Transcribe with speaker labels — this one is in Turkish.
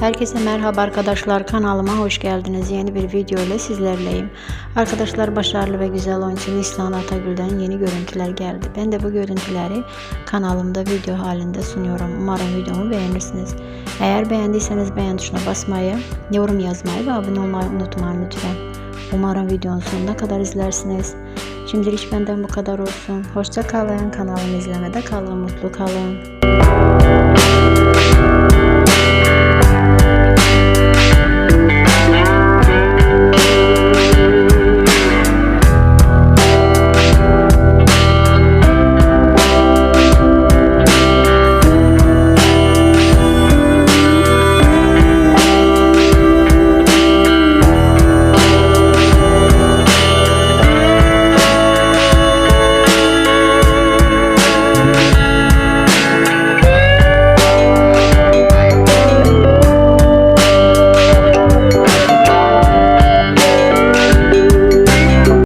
Speaker 1: Herkese merhaba arkadaşlar kanalıma hoş geldiniz. Yeni bir video ile sizlerleyim. Arkadaşlar başarılı ve güzel oyuncu Nislan Atagül'den yeni görüntüler geldi. Ben de bu görüntüleri kanalımda video halinde sunuyorum. Umarım videomu beğenirsiniz. Eğer beğendiyseniz beğen tuşuna basmayı, yorum yazmayı ve abone olmayı unutmayın lütfen. Umarım videonun sonuna kadar izlersiniz. Şimdilik benden bu kadar olsun. Hoşça kalın. Kanalımı izlemede kalın. Mutlu kalın.